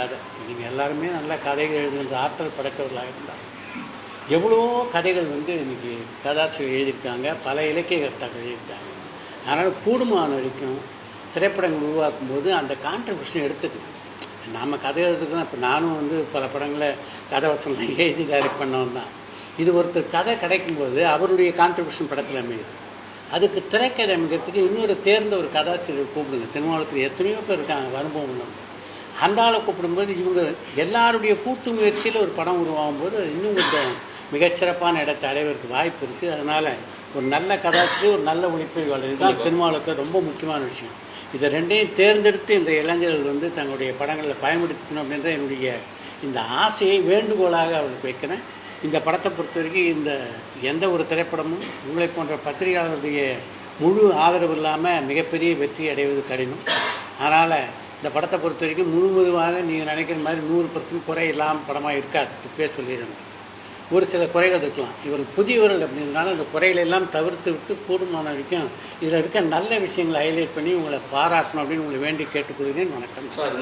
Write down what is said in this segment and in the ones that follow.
கதை. நீங்கள் எல்லாருமே நல்ல கதைகள் எழுதுகிற ஆற்றல் படைத்தவர்களாக இருந்தார். எவ்வளோ கதைகள் வந்து இன்னைக்கு கதாசிரியர் எழுதியிருக்காங்க பல இலக்கிய கர்த்தாக்கள் எழுதியிருக்காங்க. அதனால் கூடுமான வரைக்கும் திரைப்படங்கள் உருவாக்கும் போது அந்த கான்ட்ரிபியூஷன் எடுத்துக்கணும். நாம் கதை எழுதுறதுனா இப்போ நானும் வந்து பல படங்களை கதை வசனம் எழுதி டைரக்ட் பண்ணவன் தான். இது ஒருத்தர் கதை கிடைக்கும்போது அவருடைய கான்ட்ரிபியூஷன் படத்தில் அமையுது. அதுக்கு திரைக்கதை அமைக்கிறதுக்கு இன்னொரு தேர்ந்த ஒரு கதாசிரியர் கூப்பிடுங்க. சினிமாவளத்தில் எத்தனையோ பேர் இருக்காங்க அனுபவம் உள்ளவங்க. ஆளை கூப்பிடும்போது இவங்க எல்லாருடைய கூட்டு முயற்சியில் ஒரு படம் உருவாகும் போது இன்னும் கொஞ்சம் மிகச்சிறப்பான இடத்தை அடைவதற்கு வாய்ப்பு இருக்குது அதனால் ஒரு நல்ல கதாசிரியர் ஒரு நல்ல ஒளிப்பதிவாளர். இதுதான் சினிமாவில் இருக்க ரொம்ப முக்கியமான விஷயம். இதை ரெண்டையும் தேர்ந்தெடுத்து இந்த இளைஞர்கள் வந்து தங்களுடைய படங்களில் பயன்படுத்தணும் அப்படின்ற என்னுடைய இந்த ஆசையை வேண்டுகோளாக அவருக்கு வைக்கிறேன். இந்த படத்தை பொறுத்த வரைக்கும் இந்த எந்த ஒரு திரைப்படமும் உங்களை போன்ற பத்திரிகையாளருடைய முழு ஆதரவு இல்லாமல் மிகப்பெரிய வெற்றி அடைவது கடினம். அதனால் இந்த படத்தை பொறுத்த வரைக்கும் முழுவதுமாக நீங்கள் நினைக்கிற மாதிரி நூறு பர்சன்ட் குறை இல்லாமல் படமாக இருக்காது. இப்பயே சொல்லிடுறேன். ஒரு சில குறைகள் இருக்கலாம். இவர் புதியவர்கள் அப்படின்றனால அந்த குறைகளை எல்லாம் தவிர்த்து விட்டு கூடுமான வரைக்கும் இதில் இருக்க நல்ல விஷயங்களை ஹைலைட் பண்ணி உங்களை பாராட்டணும் அப்படின்னு உங்களை வேண்டி கேட்டுக்கொள்கிறேன். வணக்கம். Sir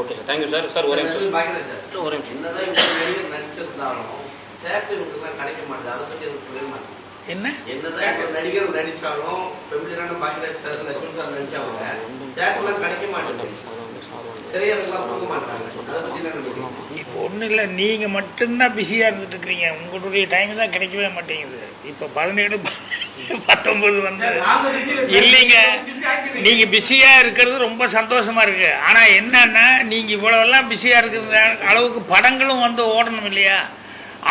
okay sir thank you sir sir ஒரே நிமிஷம். ஒரே நிமிஷம். கிடைக்க அதை எனக்கு என்ன? என்னதான் நடிகர் நடிச்சாலும் பெம்பிஜரான பாக்கியராஜ் சார் லட்சுமி சார் நடிச்சாங்க தேட்டர்லாம் கிடைக்க மாட்டேங்குது. திரையரங்கெல்லாம் போக மாட்டாங்க. அதை பத்தி என்ன நினைக்கிறீங்க இப்போ ஒன்றும் இல்லை நீங்கள் மட்டும்தான் பிஸியாக இருந்துட்டு இருக்கிறீங்க உங்களுடைய டைம் தான் கிடைக்கவே மாட்டேங்குது. இப்போ பதினேழு பத்தொம்பது வந்து இல்லைங்க. நீங்கள் பிஸியாக இருக்கிறது ரொம்ப சந்தோஷமாக இருக்கு. ஆனால் என்னன்னா நீங்கள் இவ்வளோலாம் பிஸியாக இருக்கிற அளவுக்கு படங்களும் வந்து ஓடணும் இல்லையா?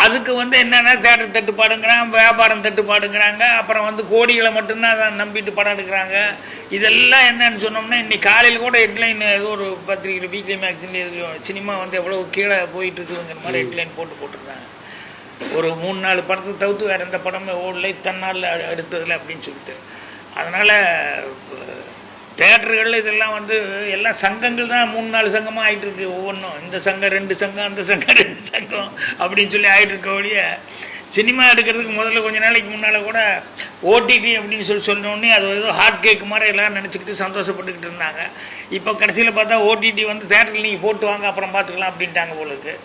அதுக்கு வந்து என்னென்னா தேட்டர் தட்டுப்பாடுங்கிறாங்க வியாபாரம் தட்டுப்பாடுங்கிறாங்க அப்புறம் வந்து கோடிகளை மட்டும்தான் அதை நம்பிட்டு படம் எடுக்கிறாங்க. இதெல்லாம் என்னன்னு சொன்னோம்னா இன்னைக்கு காலையில் கூட ஹெட்லைன் ஏதோ ஒரு பத்திரிகையில் வீக்லி எதுலையும் சினிமா வந்து எவ்வளோ கீழே போயிட்டு இருக்குங்கிற மாதிரி ஹெட்லைன் போட்டு போட்டிருந்தாங்க. ஒரு மூணு நாலு படத்தை தவிர்த்து வேறு எந்த படமே ஓடலை தன்னால் எடுத்ததில்லை அப்படின்னு சொல்லிட்டு. அதனால் தேட்டர்கள் இதெல்லாம் வந்து எல்லாம் சங்கங்கள் தான் மூணு நாலு சங்கமாக ஆயிட்டு இருக்கு ஒவ்வொன்றும் இந்த சங்கம் ரெண்டு சங்கம் அந்த சங்கம் ரெண்டு சங்கம் அப்படின்னு சொல்லி ஆகிட்டு இருக்க ஒழிய சினிமா எடுக்கிறதுக்கு முதல்ல கொஞ்ச நாளைக்கு முன்னால் கூட ஓடிடி அப்படின்னு சொல்லி சொன்னோடனே அது ஏதோ ஹாட் கேக் மாதிரி எல்லாரும் நினச்சிக்கிட்டு சந்தோஷப்பட்டுக்கிட்டு இருந்தாங்க. இப்போ கடைசியில் பார்த்தா ஓடிடி வந்து தேட்டரில் நீங்கள் போட்டு வாங்க அப்புறம் பார்த்துக்கலாம் அப்படின்ட்டாங்க போல இருக்கு.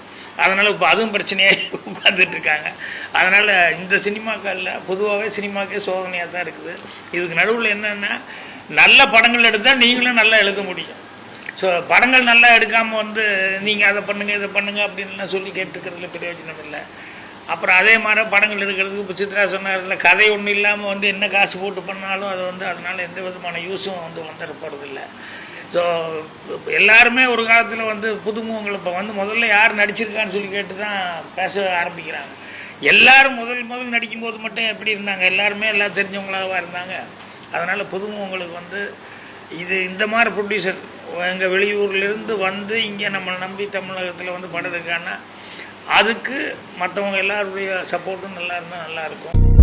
அதனால் இப்போ அதுவும் பிரச்சனையாக உட்காந்துட்டு அதனால் இந்த சினிமாக்களில் பொதுவாகவே சினிமாக்கே சோதனையாக தான் இருக்குது. இதுக்கு நடுவில் என்னென்னா நல்ல படங்கள் எடுத்தால் நீங்களும் நல்லா எழுத முடியும். ஸோ படங்கள் நல்லா எடுக்காமல் வந்து நீங்கள் அதை பண்ணுங்கள் இதை பண்ணுங்கள் அப்படின்லாம் சொல்லி கேட்டுக்கிறதுல பிரயோஜனம் இல்லை. அப்புறம் அதே மாதிரி படங்கள் எடுக்கிறதுக்கு இப்போ சித்ரா இல்லை கதை ஒன்றும் இல்லாமல் வந்து என்ன காசு போட்டு பண்ணாலும் அது வந்து அதனால் எந்த விதமான யூஸும் வந்து வந்துட போகிறதில்ல ஸோ எல்லாருமே ஒரு காலத்தில் வந்து புதுமுகங்கள் இப்போ வந்து முதல்ல யார் நடிச்சிருக்கான்னு சொல்லி கேட்டு தான் பேச ஆரம்பிக்கிறாங்க. எல்லாரும் முதல் முதல் நடிக்கும்போது மட்டும் எப்படி இருந்தாங்க? எல்லாருமே எல்லாம் தெரிஞ்சவங்களாக இருந்தாங்க? அதனால் புதுமுகங்களுக்கு வந்து இது இந்த மாதிரி ப்ரொடியூசர் எங்கள் வெளியூர்லேருந்து வந்து இங்கே நம்மளை நம்பி தமிழகத்தில் வந்து படம் இருக்கான்னா அதுக்கு மற்றவங்க எல்லாருடைய சப்போர்ட்டும் நல்லா இருந்தால் நல்லாயிருக்கும்